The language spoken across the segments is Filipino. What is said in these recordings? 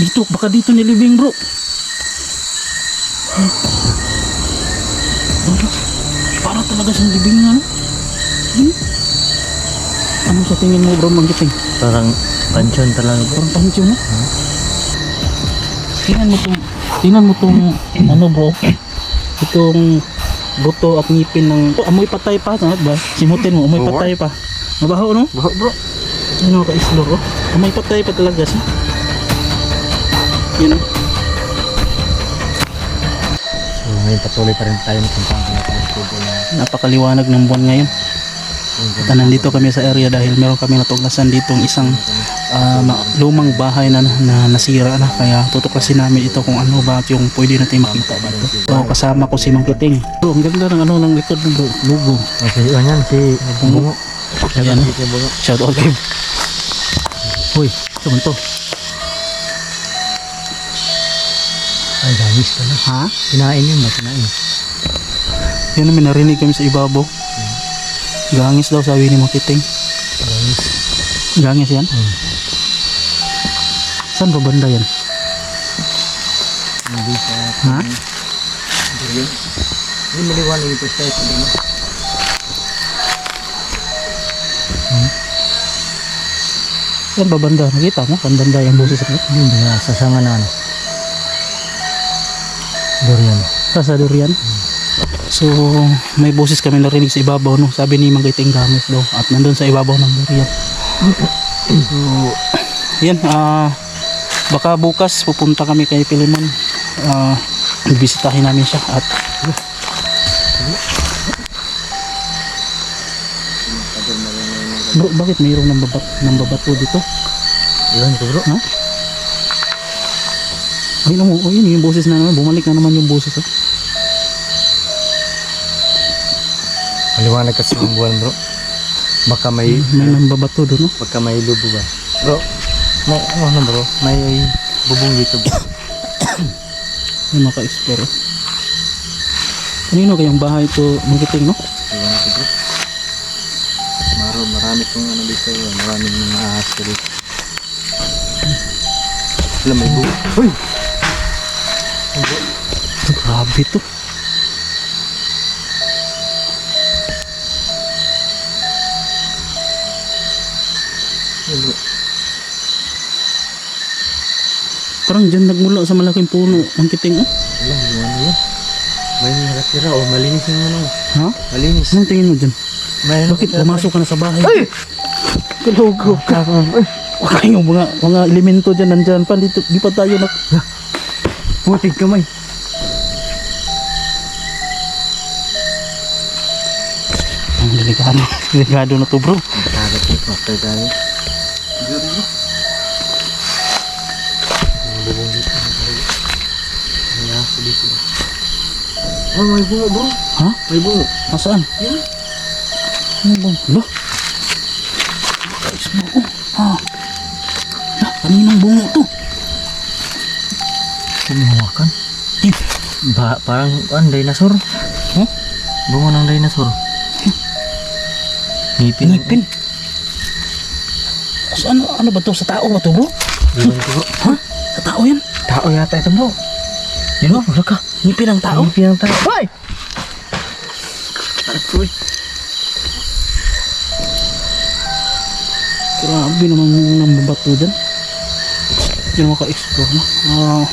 Dito, baka dito nilibing bro. Ano? Para talaga sa libingan. Hmm? Ano sa tingin mo bro magiting? Parang pansyon talaga bro. Parang pansyo no? Tingnan mo tong, tingnan mo tong, ano bro, itong buto at ngipin ng, oh, amoy patay pa, ano ba? Simutin mo, amoy Oo. patay pa. Mabaho no? Bro, bro. Ano ka islor oh? Amoy patay pa talaga siya. Yun oh. So ngayon patuloy pa rin tayo na Napakaliwanag ng buwan ngayon. At nandito kami sa area dahil meron kami natuklasan ditong isang ah, ma- lumang bahay na, na nasira na kaya tutuklasin namin ito kung ano ba yung pwede natin makita dito. So kasama ko si Mang Kiting. Bro, ang ganda ng ano ng likod ng lugo. Oh, si ano yan, si Bungo. Si Bungo. Shout out kay Uy, ito man to. Ay, gamis pala. Ha? Kinain yun ba? Kinain. Yan namin narinig kami sa ibabaw. Gangis daw sabi ni Mang Kiting. Gamis. Gangis yan? Hmm. Saan ba banda yan? Hindi sa... Ha? Hindi. Hindi maliwanag ito. Hindi mo. Saan ba banda? Nakita mo? Saan banda yung boses mo? Hindi ba sa sanga na ano? Durian. Sa sa durian. So, may boses kami narinig sa ibabaw, no? Sabi ni Mang Kiting Gangis daw. At nandun sa ibabaw ng durian. So, yan. ah baka bukas pupunta kami kay Pilimon. Ah, bisitahin namin siya. At, bro, bakit mayroong nang babat, nang babato dito? Ko bro. Ha? Ay, mo, oh, yun yung boses na naman. Bumalik na naman yung boses. Oh. Maliwanag kasi yung buwan bro. Baka may... May nang babato doon, no? Baka may lubo ba? Bro, may ano na bro? May bubong dito bro. May maka-explore. oh. Kanino kayang bahay ito magiting, no? Iwan ko bro. Maro, marami kong ano dito. Maraming mga ahas dito. Alam, may buo. Uy! Grabe to. Ay, bro. Parang dyan nagmula sa malaking puno ang kiting, oh. Yung ano yan? May nakatira oh, malinis yung ano. Ha? Malinis. Anong tingin mo dyan? May Bakit pumasok ka na sa bahay? Ay! Kalogo ka. Huwag kayong mga, mga elemento dyan nandyan pa. Dito, di pa tayo nak... Putig kamay. Ang delikado. Delikado na to, bro. Takot yung master Oh, may bungo bro. Ha? May bungo. Nasaan? Yan. Ano ba? Hala? Guys, bungo. Ha? Hala, kaninang bungo to? Kumawakan. Eh, Ba, parang ano, dinosaur. Huh? Bungo ng dinosaur. Ngipin. Ngipin. Sa ano, ano ba to? Sa tao ba to, bro? Iwan ko bro. Ha? Sa tao yan? Tao yata ito bro. Yan bro, wala ka. Ngipin ang tao? Ngipin ng tao. Hoy! Aray! Grabe naman yung nambabato dyan. Hindi naman ka-explore na. Ah.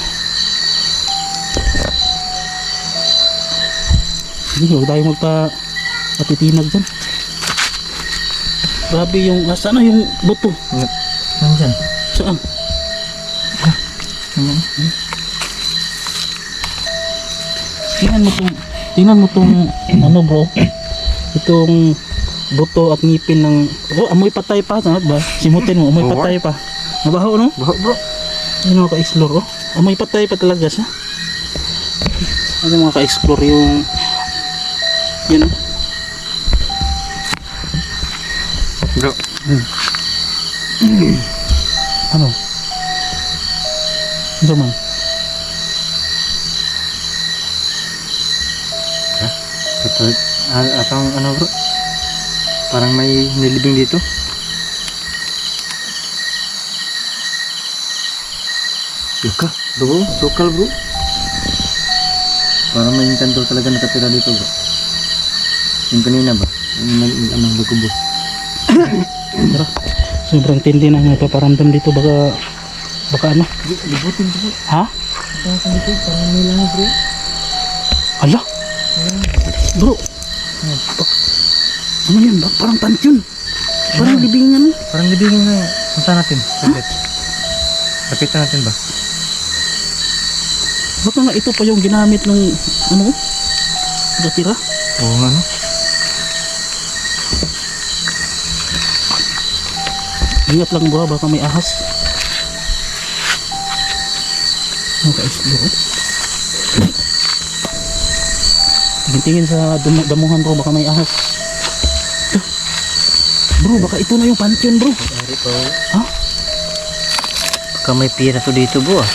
Hindi, huwag tayo magpa patitinag dyan. Grabe yung, ah, saan na yung buto? Nandyan. Saan? Nandyan. Tingnan mo tong, tingnan mo tong, ano bro, itong buto at ngipin ng, oh, amoy patay pa, ano ba? Simutin mo, amoy patay pa. Mabaho, no? Bro, bro. Ano mga ka-explore oh? Amoy patay pa talaga siya. Ano mga ka-explore yung yun oh. Bro. Ano? Ano man? Atang ano bro? Parang may nilibing dito. Yuka, bro, sukal bro. Parang may inkanto talaga nakatira dito bro. Yung kanina ba? Yung ano, nagkubo. Tara. Sobrang tindi na napaparamdam dito baka baka ano? Libutin bro. Ha? Parang dito, parang may langit bro. Ala. Bro. Ano yan? Bak- parang pansyon. Parang libingan. Parang libingin na yun. Punta natin. Lapit. Lapitan natin ba? Baka nga ito pa yung ginamit ng ano? Gatira. Oo nga no. Ingat lang bro, baka may ahas. Ano ka Tingin-tingin sa dum- damuhan bro, baka may ahas. Ah. Bro, baka ito na yung pansyon bro. Ha? Baka may pira to dito bro ah.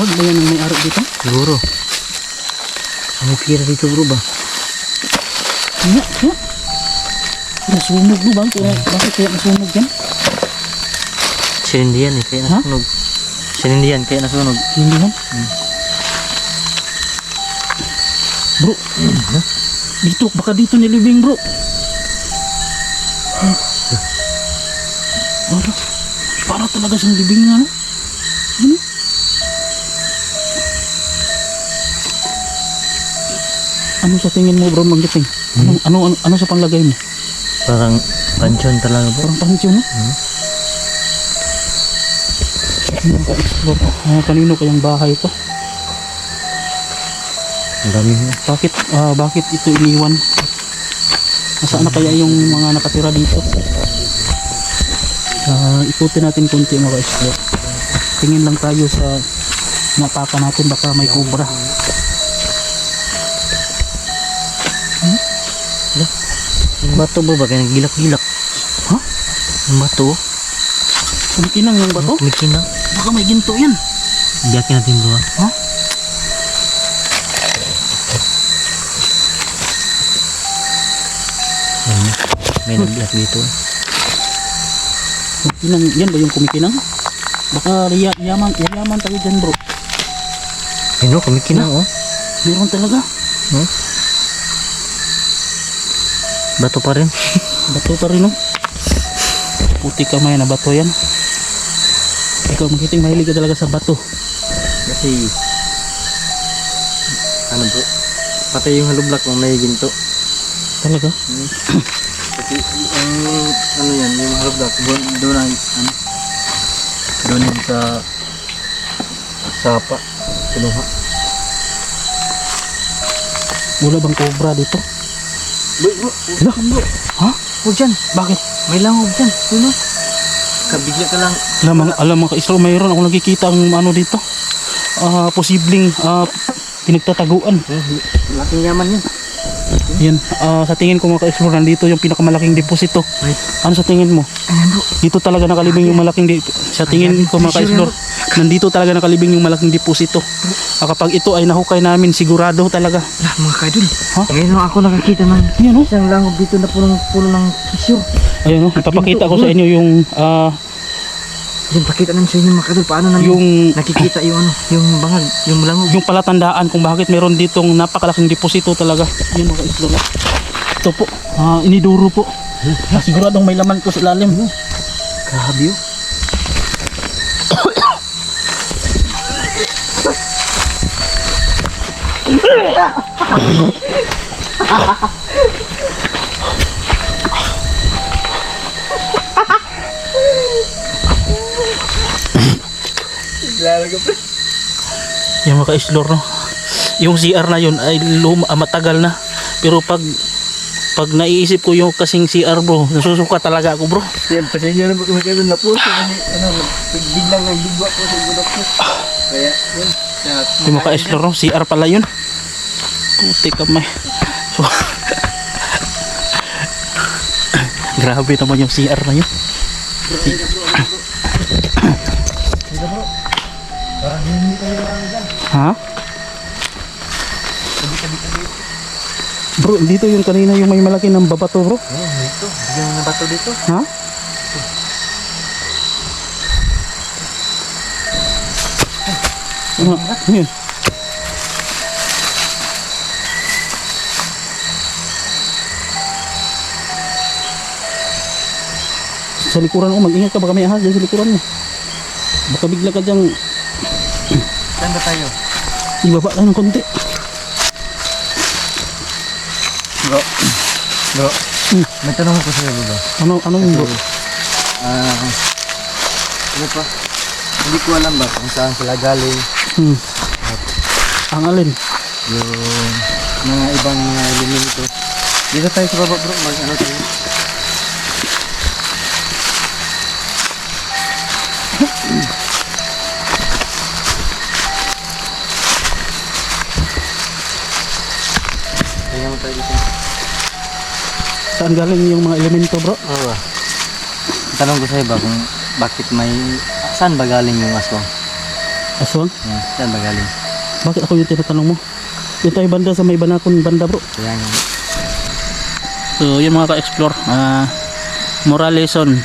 Wag ba yan ang may-ari dito? Siguro. May pira dito bro ba? Nga, nga. Nasunog no ba? Kaya, bakit kaya nasunog yan? Sinindihan eh, kaya nasunog. Sinindihan, kaya nasunog. Hindi yan? Bro, dito, baka dito nilibing bro. Hmm. Para, para talaga siyang libing nga no? Ano? Ano sa tingin mo bro Manggiting? Ano, ano, ano, ano sa panglagay mo? Parang pansyon talaga bro. Parang pansyon no? Hmm. Ano ka-explore? Ah, kanino kayang bahay to? Ang dami. Bakit ah, bakit ito iniwan? Nasaan na kaya yung mga nakatira dito? Ah, ikutin natin konti mga ka-explore. Tingin lang tayo sa napaka natin baka may cobra. Yung bato bro ba? Kaya nagilak-gilak. Ha? Yung bato? Kumikinang yung bato? May kinang. Baka may ginto yan. Biyakin natin bro. Ha? Yan. May nagbiyak dito. Kumikinang, yan ba yung kumikinang? Baka ya, yaman, yayaman tayo dyan bro. Yun o, kumikinang oh. Meron talaga. Hmm? Bato pa rin. Bato pa rin no? Puti kamay na bato yan. Ikaw magiting mahilig ka talaga sa bato. Kasi ano bro? Pati yung halublak mo may ginto. Talaga? Kasi ang ano yan, yung halublak doon doon ang ano doon yan sa sapa kinuha. Wala bang cobra dito? Bro, Hala? bro. Ha? Huwag dyan. Bakit? May langob dyan. Yun o. Kabigla ka lang. Alam, mga- alam mga ka-islo, mayroon ako nakikita ang ano dito. Ah, posibleng ah, pinagtataguan. Laking yaman yan. Yan, ah, sa tingin ko mga ka-islo, nandito yung pinakamalaking deposito. Wait. Ano sa tingin mo? Bro. Dito talaga nakalibing yung malaking di- sa tingin ko mga ka-islo, nandito talaga nakalibing yung malaking deposito. Ah, kapag ito ay nahukay namin, sigurado talaga. Lah mga kaidol. Ha? Ngayon lang ako nakakita ng Yan oh. isang langob dito na punong puno ng kisyo. Ayun oh, ipapakita ko sa inyo yung ah, Yung pakita namin sa inyo mga kaidol. Paano namin yung nakikita yung ano, yung bangag, yung langob. yung palatandaan kung bakit meron ditong napakalaking deposito talaga. Yun mga islo na. Ito po, ah, iniduro po. Ah, siguradong may laman po sa ilalim. Grabe yun. Yung mga ka-explore no. Yung CR na yun ay lum ah, matagal na. Pero pag pag naiisip ko yung kasing CR bro, nasusuka talaga ako bro. Yan, pasensya na kaidol na po. Kasi ano, biglang nagdigwa po sa gulak ko. Kaya, yun. Yung mga ka-explore no, CR pala yun. Puti kamay. So, Grabe naman yung CR na yun. Ha? Bro, dito yung kanina yung may malaki ng babato bro. Ayan, dito. Bigyan mo ng bato dito. Ha? Ano? Ano yun? Sa likuran mo, mag-ingat ka baka may ahas dyan sa likuran mo. Baka bigla ka dyang Saan ba tayo? ibaba ka ng konti. Bro. Bro. Hmm. May tanong ako sa'yo, bro. Ano, ano yung bro? Ah, ano pa? Hindi ko alam ba kung saan sila galing. Hmm. Ang alin? Yung mga ibang mga elemento. Dito tayo sa baba, bro. Mag ano tayo? Tingnan mo tayo dito. Saan galing yung mga elemento bro? Oo? Tanong ko sa'yo ba kung bakit may... Saan ba galing yung aswang? Aswang? Yan, saan ba galing? Bakit ako yung tinatanong mo? Dito tayo banda sa may banakon banda bro. Kaya nga. So yun mga ka-explore. ah moral lesson.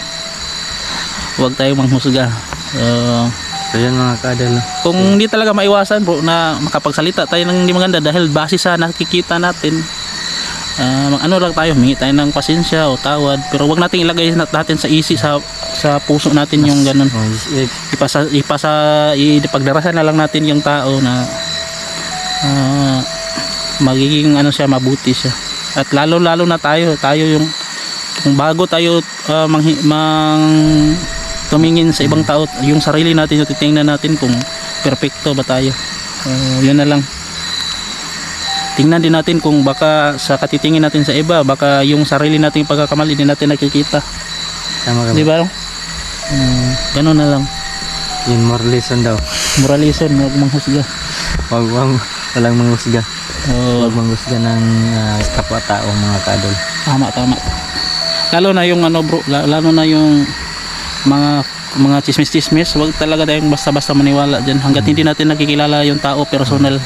Huwag tayong manghusga. Uh, So yan mga kadal. kung hindi talaga maiwasan bro na makapagsalita tayo ng hindi maganda dahil base sa nakikita natin mag- ano lang tayo humingi tayo ng pasensya o tawad. Pero wag nating ilagay nat- natin sa isi sa sa puso natin yung ganun. Oh, ipasa ipasa ipagdarasan na lang natin yung tao na ah, magiging ano siya mabuti siya. At lalo lalo na tayo tayo yung kung bago tayo ah, manghi- mang tumingin sa ibang tao. Yung sarili natin yung titingnan natin kung perfecto ba tayo. Ah, yun na lang. Tingnan din natin kung baka sa katitingin natin sa iba baka yung sarili nating pagkakamali din natin nakikita. Tama ka di ba? ba Hmm, ganun na lang. Yun, more lesson daw. moralison huwag manghusga Wag, wag, walang manghusga. Oo, Huwag manghusga ng uh, kapwa-tao mga kadol. tama tama. Lalo na yung ano bro la- lalo na yung mga mga chismis chismis wag talaga tayong basta basta maniwala dyan hanggat hindi natin nakikilala yung tao personal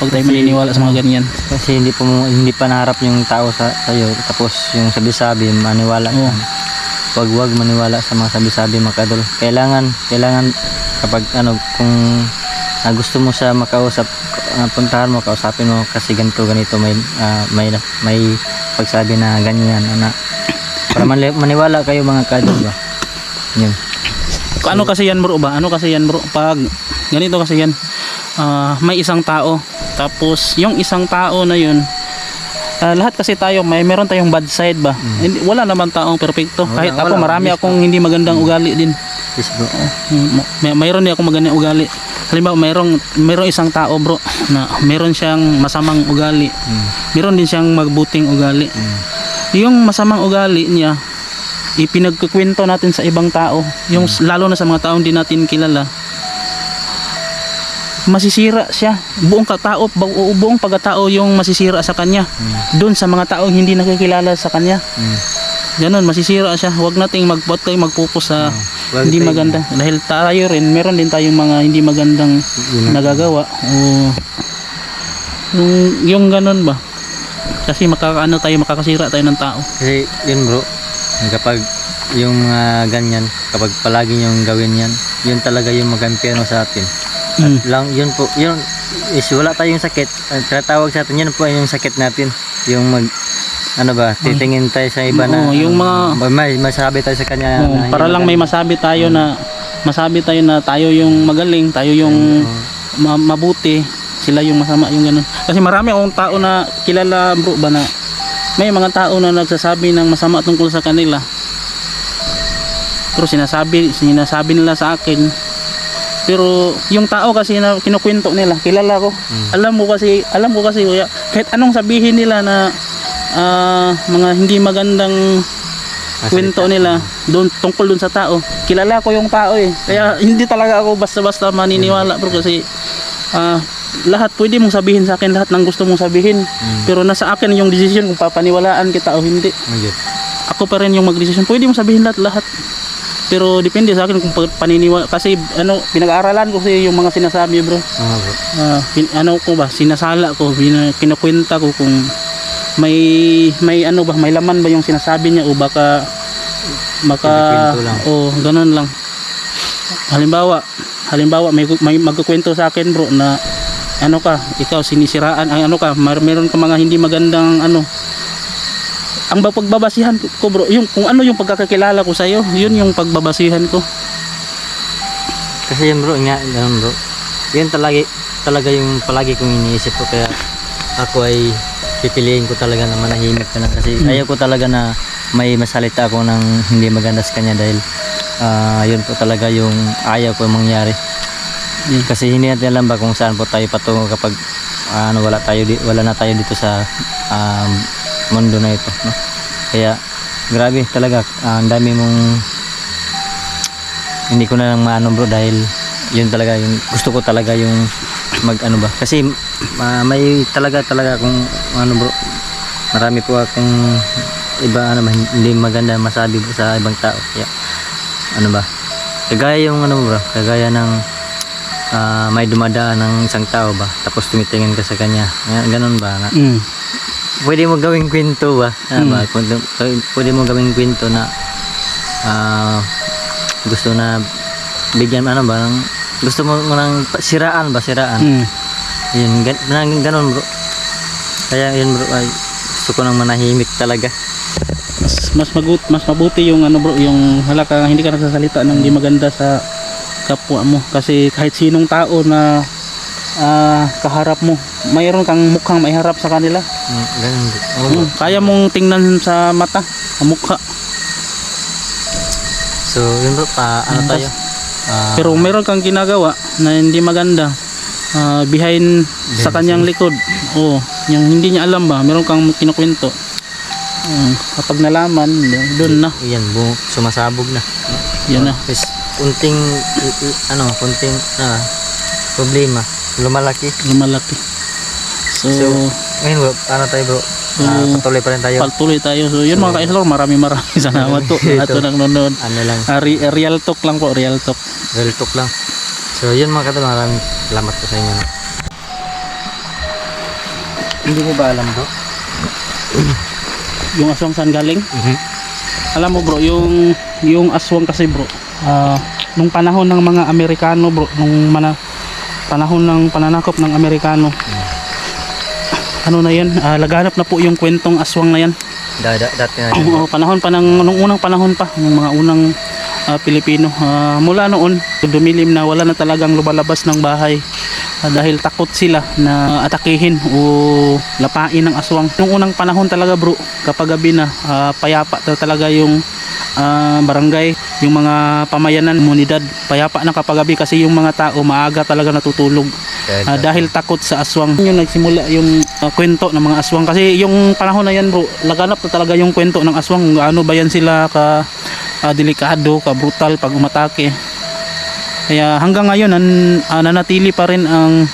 wag tayong maniniwala sa mga ganyan Kasi hindi pa mo, hindi pa naharap yung tao sa tayo tapos yung sabi-sabi maniwala. Oo. Wag wag maniwala sa mga sabi-sabi mga kadol. Kailangan kailangan kapag ano kung ah, gusto mo siya makausap ah, puntahan mo kausapin mo kasi ganito ganito may ah, may may pagsabi na ganyan ana para mali- maniwala kayo mga kadol ba. Yun. ano kasi yan bro ba ano kasi yan bro pag ganito kasi yan ah, may isang tao tapos yung isang tao na yun ah, lahat kasi tayo may meron tayong bad side ba hindi, wala naman taong perfecto Wala, kahit ako wala. marami akong hindi magandang ugali din Yes bro. Mm, may, mayroon din ako magandang ugali halimbawa mayroong mayroong isang tao bro na mayroon siyang masamang ugali Mm. mayroon din siyang magbuting ugali Mm. yung masamang ugali niya ipinagkukwento natin sa ibang tao. Yung s- lalo na sa mga taong di natin kilala. Masisira siya. Buong katao bu- buong pagkatao yung masisira sa kanya. Doon sa mga taong hindi nakikilala sa kanya. Mm. ganun masisira siya. Huwag nating magbuat tayo magpupos sa Wag hindi tayo- maganda. Dahil tayo rin meron din tayong mga hindi magandang ang- nagagawa. O yung, yung ganun ba? Kasi makakaano tayo makakasira tayo ng tao. Kasi yun bro, kapag yung mga ganyan, kapag palagi yung gawin yan, yun talaga yung mag-impyerno sa atin. At Mm. lang, yun po, yun is wala tayong sakit. Ang tinatawag sa atin, yun po yung sakit natin. Yung mag, ano ba, titingin tayo sa iba na, Oo, yung mga- ba- may masabi tayo sa kanya. Oo, na para lang may masabi tayo na masabi tayo na tayo yung magaling tayo yung Oo. ma- mabuti sila yung masama yung ganun kasi marami akong tao na kilala bro ba na may mga tao na nagsasabi ng masama tungkol sa kanila pero sinasabi sinasabi nila sa akin pero yung tao kasi na kinukwento nila kilala ko Mm. alam mo kasi alam ko kasi kuya kahit anong sabihin nila na ah, mga hindi magandang Masalita. kwento nila doon tungkol doon sa tao. Kilala ko yung tao eh. Kaya hindi talaga ako basta-basta maniniwala bro kasi ah, lahat pwede mong sabihin sa akin lahat ng gusto mong sabihin. Mm. Pero nasa akin yung decision kung papaniwalaan kita o hindi. Ayun. Ako pa rin yung mag-decision. Pwede mong sabihin lahat lahat. Pero depende sa akin kung pa- paniniwala kasi ano pinag-aaralan ko kasi yung mga sinasabi bro. Bro. Ah, pin- ano ko ba sinasala ko pina- kinukwenta ko kung may may ano ba may laman ba yung sinasabi niya o baka maka o ganun lang halimbawa halimbawa may, may magkukwento sa akin bro na ano ka ikaw sinisiraan. Ay ano ka mar, meron ka mga hindi magandang ano. Ang ba- pagbabasihan ko bro yung kung ano yung pagkakakilala ko sa iyo yun yung pagbabasihan ko. Kasi yun bro, nga, ganun bro. Yun talaga, talaga yung palagi kong iniisip ko kaya ako ay pipiliin ko talaga na manahimik lang kasi ayaw ko talaga na may masalita ako ng hindi maganda sa kanya dahil ah, yun po talaga yung ayaw ko mangyari. Mm. Kasi hindi natin alam ba kung saan po tayo patungo kapag ano wala tayo di- wala na tayo dito sa um, mundo na ito, no? Kaya grabe talaga, ah, ang dami mong hindi ko na lang maano bro dahil yun talaga yung gusto ko talaga yung mag ano ba kasi ah, may talaga talaga kung ano bro marami po akong iba ano ba hindi maganda masabi sa ibang tao kaya ano ba kagaya yung ano bro kagaya ng ah, may dumadaan ng isang tao ba tapos tumitingin ka sa kanya ganun ba na mm. pwede mo gawing kwento ba? Mm. Ano ba? Pwede, pwede mo gawing kwento na ah, gusto na bigyan ano ba ng gusto mo, ng siraan ba siraan Mm. yun gan, gan, ganun bro kaya yun bro ay gusto ko nang manahimik talaga mas mas magut mas mabuti yung ano bro yung hala ka hindi ka nagsasalita ng di maganda sa kapwa mo. Kasi kahit sinong tao na ah, kaharap mo mayroon kang mukhang maiharap sa kanila. Mm, ganun. Mm, kaya mong tingnan sa mata sa mukha. So yun bro pa ano tayo? Ah, pero meron kang ginagawa na hindi maganda ah, behind sa the kanyang likod. Oh yung hindi niya alam ba meron kang kinukwento. Mm, kapag nalaman doon na. Yan bu sumasabog na. Yan na. Tapos, i- ano kunting ah, problema lumalaki lumalaki so, So, ngayon bro, ano tayo bro? Ah, So, patuloy pa rin tayo. Patuloy tayo. So, yun mga ka-explore, maraming maraming salamat po. Lahat po nang nanonood. Ano lang, Ah, re- real talk lang po, real talk. real talk lang. So, yun mga katol, maraming salamat po sa inyo. Hindi mo ba alam bro? Yung aswang saan galing? Mhm. Alam mo bro, yung yung aswang kasi bro, ah, nung panahon ng mga Amerikano bro, nung mana, panahon ng pananakop ng Amerikano, ano na yan, ah, laganap na po yung kwentong aswang na yan. Da, da, dati na. Oo, panahon pa ng nung unang panahon pa ng mga unang ah, Pilipino. Ah, mula noon, dumilim na wala na talagang lumalabas ng bahay Ah, dahil takot sila na atakihin o lapain ng aswang. Nung unang panahon talaga bro, kapag gabi na ah, payapa talaga yung ah, barangay, yung mga pamayanan, komunidad, payapa na kapag gabi kasi yung mga tao maaga talaga natutulog. Ah, dahil takot sa aswang. Yung nagsimula yung ah, kwento ng mga aswang kasi yung panahon na yan bro, laganap na talaga yung kwento ng aswang kung gaano ba yan sila ka ah, delikado, ka brutal pag umatake. Kaya hanggang ngayon nan, ah, nanatili pa rin ang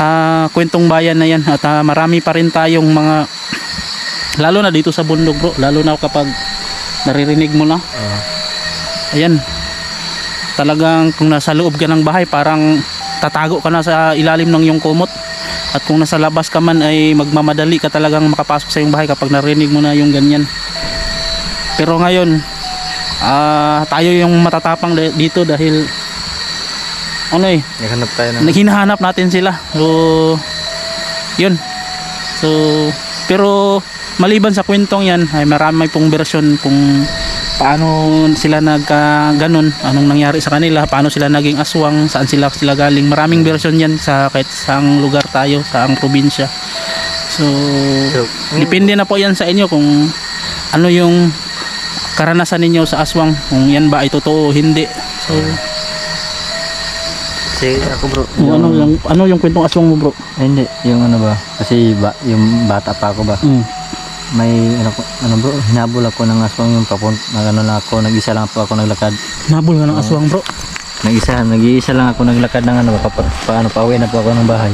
ah, kwentong bayan na yan at ah, marami pa rin tayong mga lalo na dito sa bundok bro, lalo na kapag naririnig mo na? Oo. ayan. Talagang kung nasa loob ka ng bahay parang tatago ka na sa ilalim ng iyong kumot. At kung nasa labas ka man ay magmamadali ka talagang makapasok sa iyong bahay kapag narinig mo na yung ganyan. Pero ngayon ah tayo yung matatapang di- dito dahil ano eh naghanap tayo ng... hinahanap natin sila. So yun. So pero maliban sa kwentong yan ay marami pong version kung paano sila nagka ganun anong nangyari sa kanila paano sila naging aswang saan sila sila galing. Maraming version yan sa kahit saang lugar tayo sa ang probinsya. So So, depende na po yan sa inyo kung ano yung karanasan ninyo sa aswang kung yan ba ay totoo o hindi. So kasi ako bro, yung, ano yung ano yung kwentong aswang mo bro? Ay, hindi, yung ano ba, kasi ba, yung bata pa ako ba, mm. May ano, ano bro, hinabol ako ng aswang yung papunt, ano lang ako, nag-isa lang po ako naglakad. Nabol ka ng aswang bro. Nag-isa, nag-iisa lang ako naglakad ng ano, pa, pa, paano, pauwi na po ako ng bahay.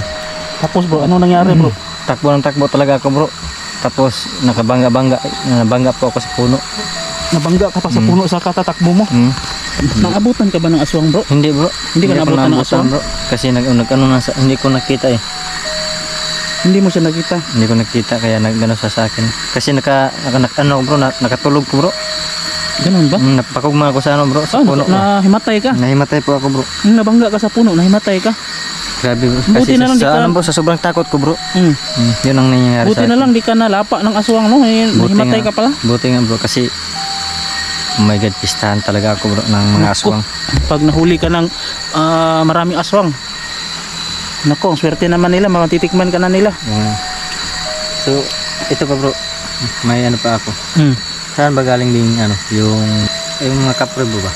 Tapos bro, ano nangyari bro? Takbo ng takbo talaga ako bro. Tapos nakabangga-bangga, nabangga po ako sa puno. Nabangga ka pa sa puno sa katatakbo mo. Hmm. Naabutan ka ba ng aswang bro? Hindi bro. Hindi ka naabutan ng aswang? bro. Kasi nag, nag ano na, sa- hindi ko nakita eh. Hindi mo siya nakita. Hindi ko nakita kaya nagano sa akin. Kasi naka, naka, ano bro, na, nakatulog ko bro. Ganun ba? Mm, Napakugma ako sa ano bro, sa Ah, puno. na, nahimatay ka. Nahimatay po ako bro. Nung nabangga ka sa puno, nahimatay ka. Grabe bro. Buti Kasi na lang sa, di ka- ano, bro, sa sobrang takot ko bro. Mm. Mm, yun ang nangyayari Buti sa na akin. lang di ka nalapa ng aswang no. Eh, Buti nahimatay nga. ka pala. Buti nga bro kasi Oh my god, pistahan talaga ako bro ng mga Naku. aswang. Pag nahuli ka ng ah, maraming aswang. Nako, ang swerte naman nila, matitikman ka na nila. Yeah. So, ito pa bro. May ano pa ako. Mm. Saan ba galing din ano, yung yung mga kaprebo ba?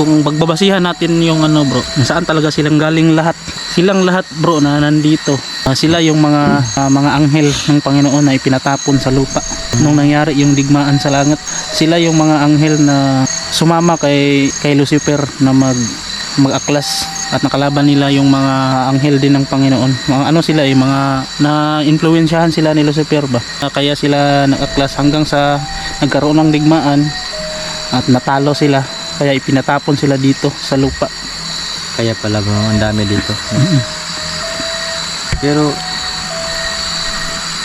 Kung bagbabasihan natin yung ano bro, saan talaga silang galing lahat. Silang lahat bro na nandito. Ah, sila yung mga ah, mga anghel ng Panginoon na ipinatapon sa lupa. Nung nangyari yung digmaan sa langit, sila yung mga anghel na sumama kay kay Lucifer na mag mag-aklas at nakalaban nila yung mga anghel din ng Panginoon. Mga ano sila eh, mga na-influensyahan sila ni Lucifer ba. Ah, Kaya sila nag-aklas hanggang sa nagkaroon ng digmaan at natalo sila. Kaya ipinatapon sila dito sa lupa. Kaya pala ang dami dito. Pero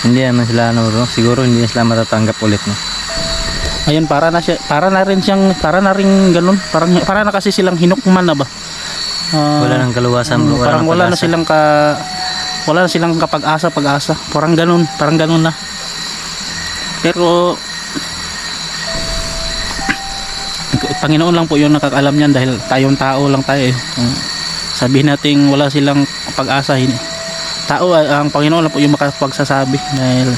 hindi naman sila ano bro, siguro hindi sila matatanggap ulit no. Ayun, para na siya, para na rin siyang, para na rin ganun, parang para na kasi silang hinukman na ba? Wala nang kaluwasan bro, wala parang wala na silang ka wala na silang kapag-asa, pag-asa. Parang ganun, parang ganun na. Pero Panginoon lang po yung nakakaalam niyan dahil tayong tao lang tayo eh. Kung sabihin natin wala silang pag-asa tao ah, ang Panginoon lang po yung makapagsasabi dahil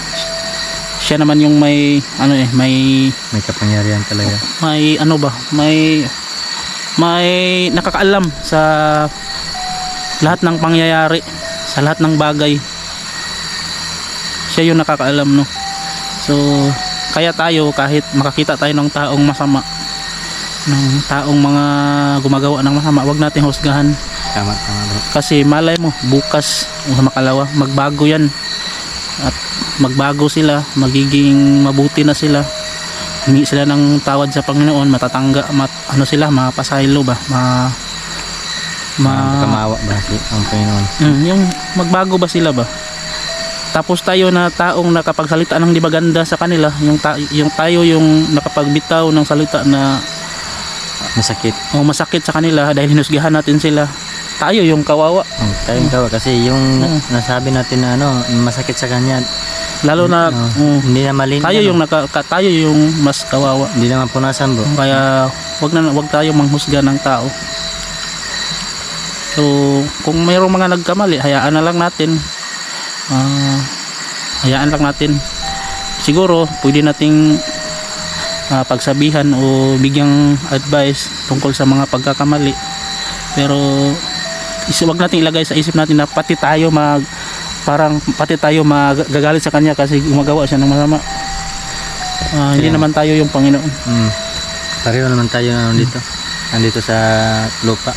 siya naman yung may ano eh may May kapangyarihan talaga. may ano ba may may nakakaalam sa lahat ng pangyayari sa lahat ng bagay. Siya yung nakakaalam no? So kaya tayo kahit makakita tayo ng taong masama ng taong mga gumagawa ng masama wag natin husgahan. Tama, tama kasi malay mo bukas sa makalawa magbago yan. At magbago sila magiging mabuti na sila humingi sila ng tawad sa Panginoon matatangga mat, ano sila mapasaylo ba ma ma Ma- Kamawa ba si ang Panginoon? Mm, yung magbago ba sila ba tapos tayo na taong nakapagsalita ng di maganda sa kanila yung, ta- yung tayo yung nakapagbitaw ng salita na Masakit. oh, masakit sa kanila dahil hinusgahan natin sila tayo yung kawawa Oh, tayong kawa kasi yung Mm. nasabi natin na ano, masakit sa kanya. Lalo na mm, hindi na mali. tayo yung naka, ka- tayo yung mas kawawa. Hindi na mapunasan bro. kaya wag na wag tayo manghusga ng tao. So kung mayroong mga nagkamali hayaan na lang natin. Ah, hayaan lang natin. Siguro pwede nating ah, pagsabihan o bigyang advice tungkol sa mga pagkakamali. Pero is, wag natin ilagay sa isip natin na pati tayo mag parang pati tayo magagalit sa kanya kasi gumagawa siya ng masama Ah, hindi naman tayo yung Panginoon Mm. Pareho naman tayo dito. Nandito sa lupa.